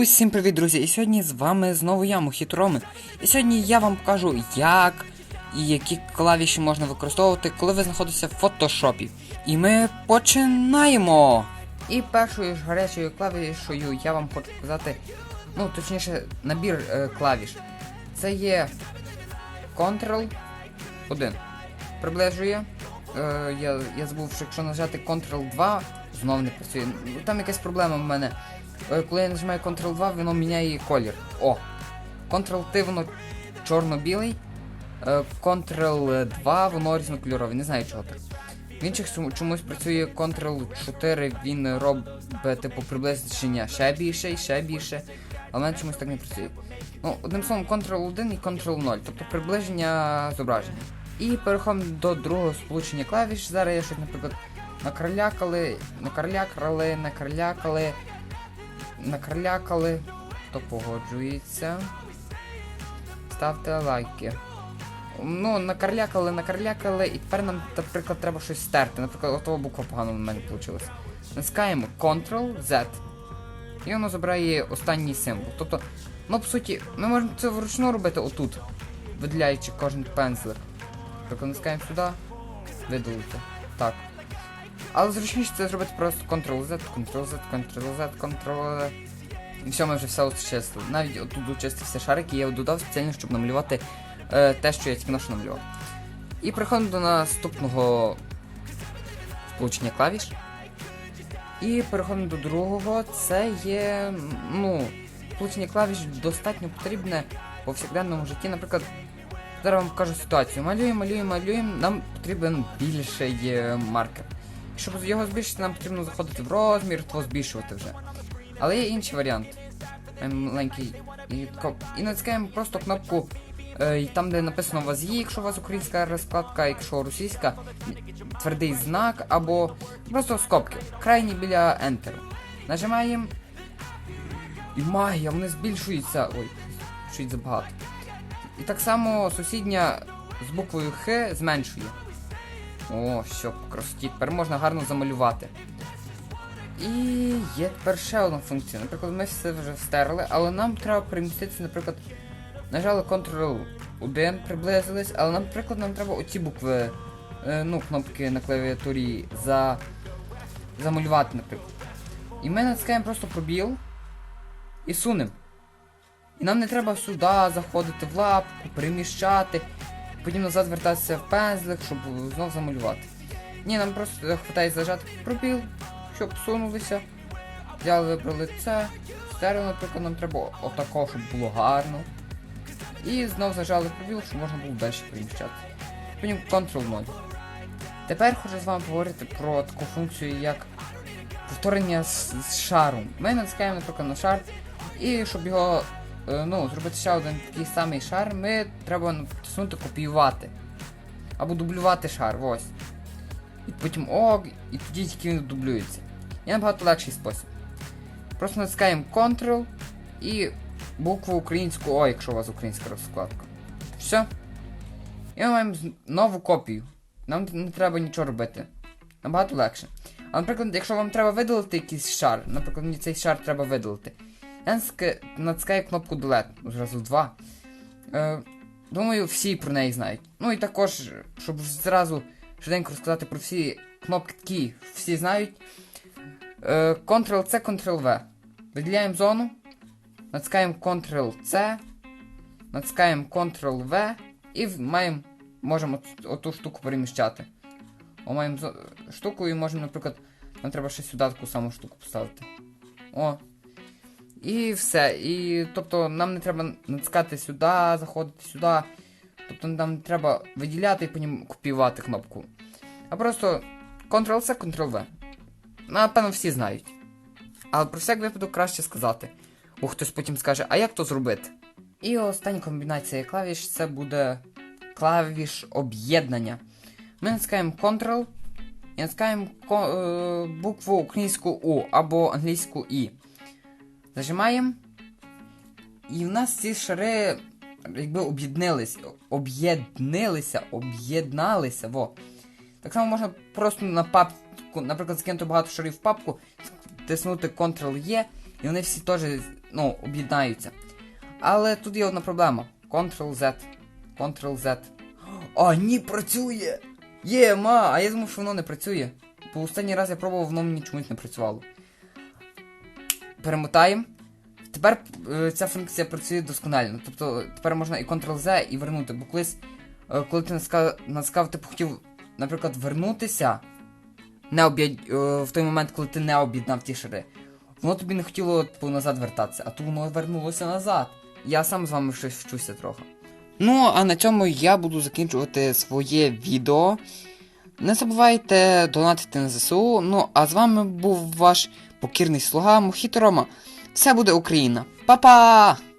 Усім привіт, друзі! І сьогодні з вами знову я, Мухітроми. І сьогодні я вам покажу, як і які клавіші можна використовувати, коли ви знаходитеся в фотошопі. І ми починаємо! І першою ж гарячою клавішою я вам хочу показати, ну, точніше, набір е, клавіш. Це є Ctrl 1. Приближує. Е, я, я забув, що якщо нажати Ctrl 2, знов не працює. Ну, Там якась проблема в мене. Е, Коли я нажимаю Ctrl 2, воно міняє колір. О! Ctrl T воно чорно-білий. е, Ctrl 2 воно різнокольорове, не знаю чого так. В інших чомусь працює Ctrl 4, він робить типу приближення ще більше і ще більше. А в мене чомусь так не працює. Ну, одним словом, Ctrl 1 і Ctrl 0, тобто приближення зображення. І переходимо до другого сполучення клавіш. Зараз я щось, наприклад, накарлякали, накарлякали, накарлякали, накарлякали. Хто погоджується? Ставте лайки. Ну, накарлякали, накарлякали, і тепер нам, наприклад, треба щось стерти. Наприклад, отова буква погано в мене вийшла. Натискаємо Ctrl-Z. І воно забирає останній символ. Тобто, ну по суті, ми можемо це вручну робити отут, виділяючи кожен пензлик. Натискаємо сюди, видалити. Так. Але зручніше це зробити просто Ctrl-Z, Ctrl-Z, Ctrl-Z, Ctrl-Z. І все, ми вже все очистили. Навіть отут очистився шарик, і я його додав спеціально, щоб намалювати е, те, що я тільки що намалював. І переходимо до наступного сполучення клавіш. І переходимо до другого. Це є. ну, сполучення клавіш достатньо потрібне в повсякденному житті. Наприклад, зараз вам покажу ситуацію. Малюємо, малюємо, малюємо, нам потрібен більший маркер. Щоб його збільшити, нам потрібно заходити в розмір, то збільшувати вже. Але є інший варіант. Маленький. І, і натискаємо просто кнопку е, там, де написано у вас є, якщо у вас українська розкладка, якщо російська, твердий знак або просто скобки. Крайні біля Enter. Нажимаємо. І магія, вони збільшуються. Ой, чуть забагато. І так само сусідня з буквою Х зменшує. О, все, по красоті. Тепер можна гарно замалювати. І є тепер ще одна функція. Наприклад, ми все вже встерли, але нам треба переміститися, наприклад, нажали Ctrl 1, приблизились, але, наприклад, нам треба оці букви, е, ну, кнопки на клавіатурі за... замалювати, наприклад. І ми натискаємо просто пробіл і сунемо. І нам не треба сюди заходити в лапку, переміщати, потім назад вертатися в пензлик, щоб знов замалювати. Ні, нам просто хватає зажати пробіл, щоб сунулися. Взяли, вибрали це. Стерео, наприклад, нам треба отако, щоб було гарно. І знов зажали пробіл, щоб можна було далі переміщати. Потім Ctrl 0. Тепер хочу з вами поговорити про таку функцію, як повторення з, з шаром. Ми натискаємо, наприклад, на шар, і щоб його ну, зробити ще один такий самий шар, ми треба натиснути копіювати. Або дублювати шар, ось. І потім ок, і тоді тільки він дублюється. Є набагато легший спосіб. Просто натискаємо Ctrl і букву українську О, якщо у вас українська розкладка. Все. І ми маємо нову копію. Нам не треба нічого робити. Набагато легше. А наприклад, якщо вам треба видалити якийсь шар, наприклад, мені цей шар треба видалити. Я натиска- натискаю кнопку Delete, зразу два. Е, думаю, всі про неї знають. Ну і також, щоб зразу швиденько розказати про всі кнопки, які всі знають. Е, Ctrl-C, Ctrl-V. Виділяємо зону. Натискаємо Ctrl-C. Натискаємо Ctrl-V. І маємо, можемо от- оту штуку переміщати. О, маємо штуку і можемо, наприклад, нам треба ще сюди таку саму штуку поставити. О. І все. І тобто нам не треба натискати сюди, заходити сюди. Тобто нам не треба виділяти і потім копіювати кнопку. А просто Ctrl-C, Ctrl-V. Напевно, всі знають. Але про всяк випадок краще сказати. Бо хтось потім скаже, а як то зробити? І остання комбінація клавіш це буде клавіш об'єднання. Ми натискаємо Ctrl і натискаємо е, букву українську У або англійську І. Зажимаємо. І в нас ці шари якби об'єднились, об'єднилися, об'єдналися. Во. Так само можна просто на папку, наприклад, скинути багато шарів в папку, тиснути Ctrl-E, і вони всі теж ну, об'єднаються. Але тут є одна проблема. Ctrl-Z. Ctrl-Z. А, ні, працює! Є, ма! А я думав, що воно не працює. Бо останній раз я пробував, воно мені чомусь не працювало. Перемотаємо. Тепер е, ця функція працює досконально. Тобто тепер можна і Ctrl-Z, і вернути. Бо колись, е, коли ти наскав, наскав, типу хотів, наприклад, вернутися не об'єд... е, в той момент, коли ти не об'єднав ті шари, воно тобі не хотіло типу, назад вертатися, а то воно вернулося назад. Я сам з вами щось вчуся трохи. Ну, а на цьому я буду закінчувати своє відео. Не забувайте донатити на ЗСУ. Ну, а з вами був ваш покірний слуга Мохіто Рома. Все буде Україна. Па-па!